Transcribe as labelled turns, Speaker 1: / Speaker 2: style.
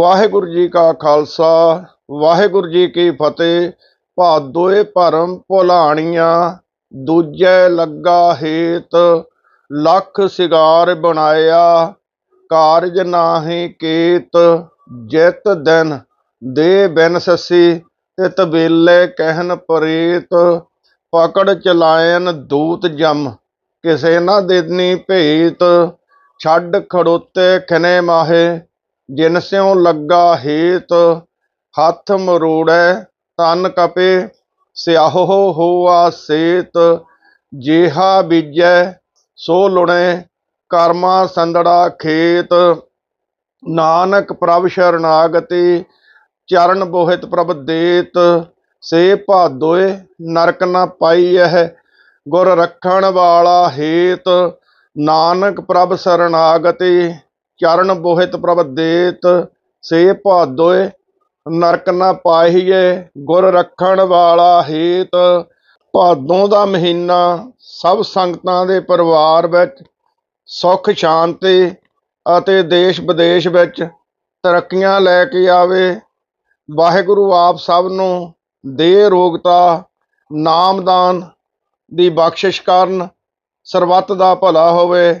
Speaker 1: ਵਾਹਿਗੁਰੂ ਜੀ ਕਾ ਖਾਲਸਾ, ਵਾਹਿਗੁਰੂ ਜੀ ਕੀ ਫਤਿਹ। ਭਾਦੋਏ ਭਰਮ ਭੁਲਾਣੀਆਂ, ਦੂਜੇ ਲੱਗਾ ਹੇਤ, ਲੱਖ ਸਿਗਾਰ ਬਣਾਇਆ, ਕਾਰਜ ਨਾਹੀ ਕੀਤ, ਜਿਤ ਦਿਨ ਦੇ ਬਿਨ ਸੱਸੀ, ਤਿਤ ਵੇਲੇ ਕਹਿਨ ਪ੍ਰੀਤ, ਪਕੜ ਚਲਾਇਨ ਦੂਤ ਜਮ, ਕਿਸੇ ਨਾ ਦੇਨੀ ਭੇਤ, ਛੱਡ ਖੜੋਤੇ ਖਨੇ ਮਾਹੇ ਜਿਨ ਸਿਉ ਲੱਗਾ ਹੇਤ, ਹੱਥ ਮਰੋੜੈ ਤਨ ਕਪੇ, ਸਿਆਹੋ ਹੋਆ ਸੇਤ, ਜੇਹਾ ਬੀਜੈ ਸੋ ਲੁਣੇ, ਕਰਮਾ ਸੰਦੜਾ ਖੇਤ। ਨਾਨਕ ਪ੍ਰਭ ਸ਼ਰਨਾਗਤੀ, ਚਰਨ ਬੋਹਿਤ ਪ੍ਰਭ ਦੇਤ। ਸੇ ਭਾਦੋਏ, ਨਰਕ ਨਾ ਪਾਈਐ ਗੁਰ ਰੱਖਣ ਵਾਲਾ ਹੇਤ। ਨਾਨਕ ਪ੍ਰਭ ਸਰਨਾਗਤੀ ਚਰਨ ਬੋਹਿਤ ਪ੍ਰਭ ਦੇਤ ਸੇ ਭਾਦੋਏ ਨਰਕ ਨਾ ਪਾਹੀਏ, ਗੁਰ ਰੱਖਣ ਵਾਲਾ ਹੇਤ। ਭਾਦੋਂ ਦਾ ਮਹੀਨਾ, ਸਭ ਸੰਗਤਾਂ ਦੇ ਪਰਿਵਾਰ ਵਿੱਚ, ਸੁੱਖ ਸ਼ਾਂਤੀ ਅਤੇ ਦੇਸ਼ ਵਿਦੇਸ਼ ਵਿੱਚ ਤਰੱਕੀਆਂ ਲੈ ਕੇ ਆਵੇ। ਵਾਹਿਗੁਰੂ ਆਪ ਸਭ ਨੂੰ ਦੇ ਰੋਗਤਾ ਨਾਮਦਾਨ ਦੀ ਬਖਸ਼ਿਸ਼ ਕਰਨ, ਸਰਬੱਤ ਦਾ ਭਲਾ ਹੋਵੇ।